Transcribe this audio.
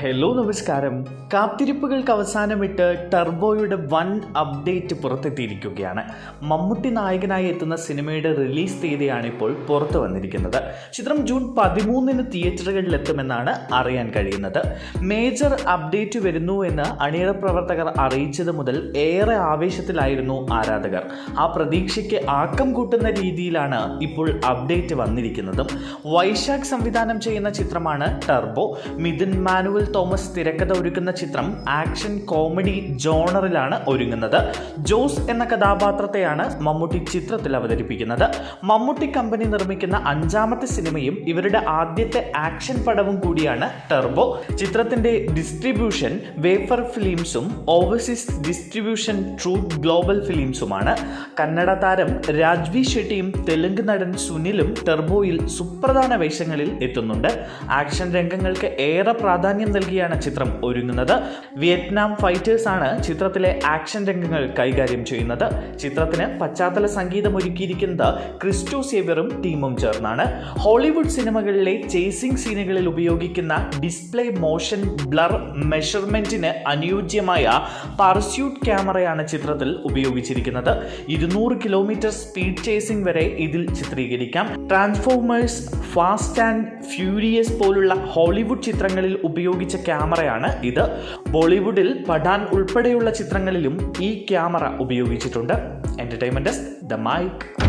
Hello നമസ്കാരം. കാത്തിരിപ്പുകൾക്ക് അവസാനമിട്ട് ടർബോയുടെ വൺ അപ്ഡേറ്റ് പുറത്തെത്തിയിരിക്കുകയാണ്. മമ്മൂട്ടി നായകനായി എത്തുന്ന സിനിമയുടെ റിലീസ് തീയതിയാണ് ഇപ്പോൾ പുറത്തു വന്നിരിക്കുന്നത്. ചിത്രം ജൂൺ പതിമൂന്നിന് തിയേറ്ററുകളിൽ എത്തുമെന്നാണ് അറിയാൻ കഴിയുന്നത്. മേജർ അപ്ഡേറ്റ് വരുന്നു എന്ന് അണിയറ പ്രവർത്തകർ അറിയിച്ചത് മുതൽ ഏറെ ആവേശത്തിലായിരുന്നു ആരാധകർ. ആ പ്രതീക്ഷയ്ക്ക് ആക്കം കൂട്ടുന്ന രീതിയിലാണ് ഇപ്പോൾ അപ്ഡേറ്റ് വന്നിരിക്കുന്നതും. വൈശാഖ് സംവിധാനം ചെയ്യുന്ന ചിത്രമാണ് ടർബോ. മിഥുൻ മാനുവൽ തോമസ് തിരക്കഥ ഒരുക്കുന്ന ചിത്രം ആക്ഷൻ കോമഡി ജോണറിലാണ് ഒരുങ്ങുന്നത്. ജോസ് എന്ന കഥാപാത്രത്തെയാണ് മമ്മൂട്ടി ചിത്രത്തിൽ അവതരിപ്പിക്കുന്നത്. മമ്മൂട്ടി കമ്പനി നിർമ്മിക്കുന്ന അഞ്ചാമത്തെ സിനിമയും ഇവരുടെ ആദ്യത്തെ ആക്ഷൻ പടവും കൂടിയാണ് ടെർബോ. ചിത്രത്തിന്റെ ഡിസ്ട്രിബ്യൂഷൻ വേഫർ ഫിലിംസും ഓവർസീസ് ഡിസ്ട്രിബ്യൂഷൻ ട്രൂത്ത് ഗ്ലോബൽ ഫിലിംസുമാണ്. കന്നഡ താരം രാജ്വി ഷെട്ടിയും തെലുങ്ക് നടൻ സുനിലും ടെർബോയിൽ സുപ്രധാന വേഷങ്ങളിൽ എത്തുന്നുണ്ട്. ആക്ഷൻ രംഗങ്ങൾക്ക് ഏറെ പ്രാധാന്യം നൽകിയാണ് ചിത്രം ഒരുങ്ങുന്നത്. വിയറ്റ്നാം ഫൈറ്റേഴ്സാണ് ചിത്രത്തിലെ ആക്ഷൻ രംഗങ്ങൾ കൈകാര്യം ചെയ്യുന്നത്. ചിത്രത്തിന് പശ്ചാത്തല സംഗീതം ഒരുക്കിയിരിക്കുന്നത് ക്രിസ്റ്റോ സേവ്യറും ടീമും ചേർന്നാണ്. ഹോളിവുഡ് സിനിമകളിലെ ചേസിംഗ് സീനുകളിൽ ഉപയോഗിക്കുന്ന ഡിസ്പ്ലേ മോഷൻ ബ്ലർ മെഷർമെന്റിന് അനുയോജ്യമായ പർസ്യൂട്ട് ക്യാമറയാണ് ചിത്രത്തിൽ ഉപയോഗിച്ചിരിക്കുന്നത്. ഇരുന്നൂറ് കിലോമീറ്റർ സ്പീഡ് ചേസിംഗ് വരെ ഇതിൽ ചിത്രീകരിക്കാം. ട്രാൻസ്ഫോമേഴ്സ് ഫാസ്റ്റ് ആൻഡ് ഫ്യൂരിയസ് പോലുള്ള ഹോളിവുഡ് ചിത്രങ്ങളിൽ ഉപയോഗിച്ച ക്യാമറയാണ് ഇത്. ബോളിവുഡിൽ പഠാൻ ഉൾപ്പെടെയുള്ള ചിത്രങ്ങളിലും ഈ ക്യാമറ ഉപയോഗിച്ചിട്ടുണ്ട്. Entertainment the mic